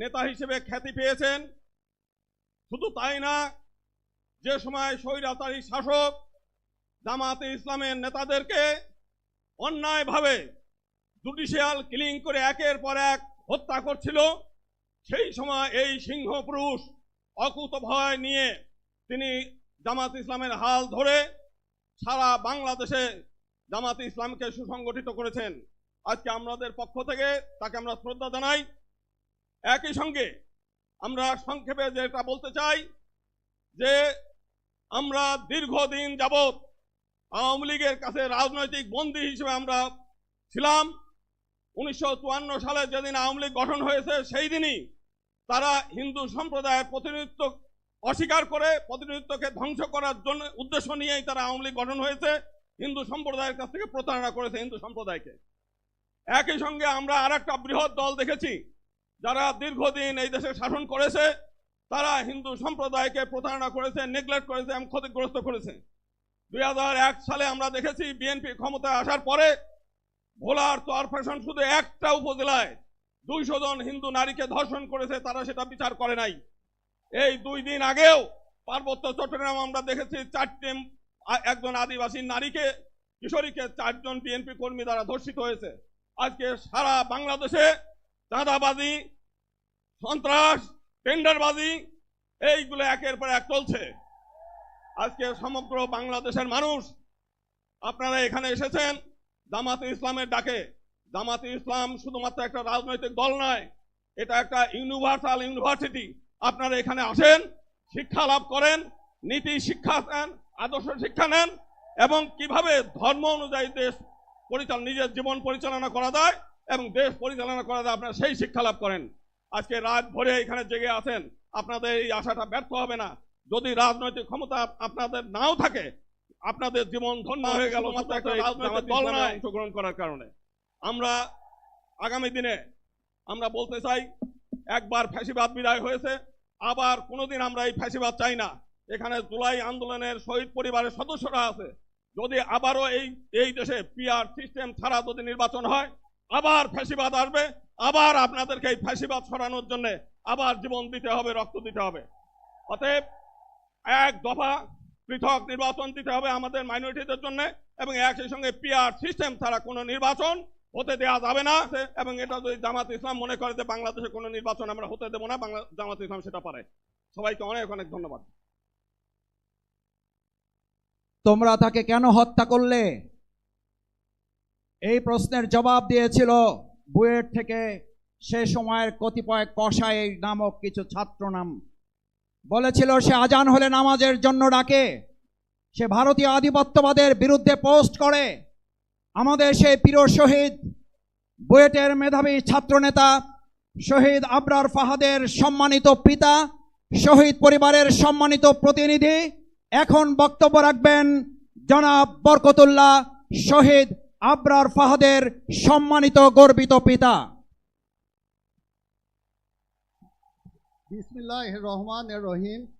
নেতা হিসেবে খ্যাতি পেয়েছেন। শুধু তাই না, যে সময় স্বৈরাচারী শাসক জামাতে ইসলামের নেতাদেরকে অন্যায়ভাবে জুডিশিয়াল কিলিং করে একের পর এক হত্যা করছিল, সেই সময় এই সিংহ পুরুষ অকুত ভয় নিয়ে তিনি জামাত ইসলামের হাল ধরে সারা বাংলাদেশে জামাত ইসলামকে সুসংগঠিত করেছেন। আজকে আমাদের পক্ষ থেকে তাকে আমরা শ্রদ্ধা জানাই। একই সঙ্গে আমরা সংক্ষেপে যেটা বলতে চাই যে আমরা দীর্ঘদিন যাবৎ আওয়ামী লীগের কাছে রাজনৈতিক বন্দী হিসেবে আমরা ছিলাম। উনিশশো চুয়ান্ন সালে যেদিন আওয়ামী লীগ গঠন হয়েছে, সেই দিনই তারা হিন্দু সম্প্রদায়ের প্রতিনিধিত্ব অস্বীকার করে, প্রতিনিধিত্বকে ধ্বংস করার জন্য উদ্দেশ্য নিয়েই তারা আওয়ামী লীগ গঠন হয়েছে। হিন্দু সম্প্রদায়ের কাছ থেকে প্রতারণা করেছে হিন্দু সম্প্রদায়কে। একই সঙ্গে আমরা আর একটা বৃহৎ দল দেখেছি যারা দীর্ঘদিন এই দেশে শাসন করেছে, তারা হিন্দু সম্প্রদায়কে প্রতারণা করেছে নেগলেক্ট করেছে এবং ক্ষতিগ্রস্ত করেছে। দুই হাজার এক সালে আমরা দেখেছি বিএনপি ক্ষমতায় আসার পরে ভোলার তোয়ার ফ্যাশন শুধু একটা উপজেলায় দুইশো জন হিন্দু নারীকে ধর্ষণ করেছে, তারা সেটা বিচার করে নাই। এই দুই দিন আগেও পার্বত্য চট্টগ্রাম আমরা দেখেছি চারটে একজন আদিবাসী নারীকে, কিশোরীকে চারজন বিএনপি কর্মী দ্বারা ধর্ষিত হয়েছে। আজকে সারা বাংলাদেশে চাঁদাবাজি, সন্ত্রাস, টেন্ডারবাজি, এইগুলো একের পর এক চলছে। আজকে সমগ্র বাংলাদেশের মানুষ, আপনারা এখানে এসেছেন জামাতে ইসলামের ডাকে। জামাতে ইসলাম শুধুমাত্র একটা রাজনৈতিক দল নয়, এটা একটা ইউনিভার্সাল ইউনিভার্সিটি। আপনারা এখানে আসেন, শিক্ষা লাভ করেন, নীতি শিক্ষা নেন, আদর্শ শিক্ষা নেন, এবং কীভাবে ধর্ম অনুযায়ী দেশ পরিচালনা নিজের জীবন পরিচালনা করা যায় এবং দেশ পরিচালনা করা যায় আপনারা সেই শিক্ষা লাভ করেন। আজকে রাত ভরে এখানে জেগে আছেন আপনাদের এই আশাটা ব্যর্থ হবে না। যদি রাজনৈতিক ক্ষমতা আপনাদের নাও থাকে আপনাদের জীবন ধন্য হয়ে গেল অংশগ্রহণ করার কারণে। আমরা আগামী দিনে আমরা বলতে চাই একবার ফ্যাসিবাদ বিদায় হয়েছে আবার কোনোদিন আমরা এই ফ্যাসিবাদ চাই না। এখানে জুলাই আন্দোলনের শহীদ পরিবারের সদস্যরা আছে। যদি আবারও এই এই দেশে পিআর সিস্টেম ছাড়া যদি নির্বাচন হয় আবার ফ্যাসিবাদ আসবে, আবার আপনাদেরকে এই ফ্যাসিবাদ সরানোর জন্য আবার জীবন দিতে হবে, রক্ত দিতে হবে। অতএব এক দফা পৃথক নির্বাচন দিতে হবে আমাদের মাইনরিটিদের জন্য এবং একই সঙ্গে পিআর সিস্টেম ছাড়া কোনো নির্বাচন হতে দেওয়া যাবে না। এবং এটা যদি জামাত ইসলাম মনে করে যে বাংলাদেশে কোনো নির্বাচন আমরা হতে দেবো না, বাংলা জামাত ইসলাম সেটা পারে। সবাইকে অনেক অনেক ধন্যবাদ। তোমরা তাকে কেন হত্যা করলে? এই প্রশ্নের জবাব দিয়েছিল বুয়েট থেকে সে সময়ের কতিপয় কষাই নামক কিছু ছাত্র নাম। বলেছিল, সে আজান হলে নামাজের জন্য ডাকে, সে ভারতীয় আধিপত্যবাদের বিরুদ্ধে পোস্ট করে। আমাদের সেই প্রিয় শহীদ, বুয়েটের মেধাবী ছাত্রনেতা শহীদ আবরার ফাহাদের সম্মানিত পিতা, শহীদ পরিবারের সম্মানিত প্রতিনিধি, এখন বক্তব্য রাখবেন জনাব বরকতুল্লাহ শহীদ আবরার ফাহাদের সম্মানিত গর্বিত পিতা। বিসমিল্লাহ রহমান রহিম।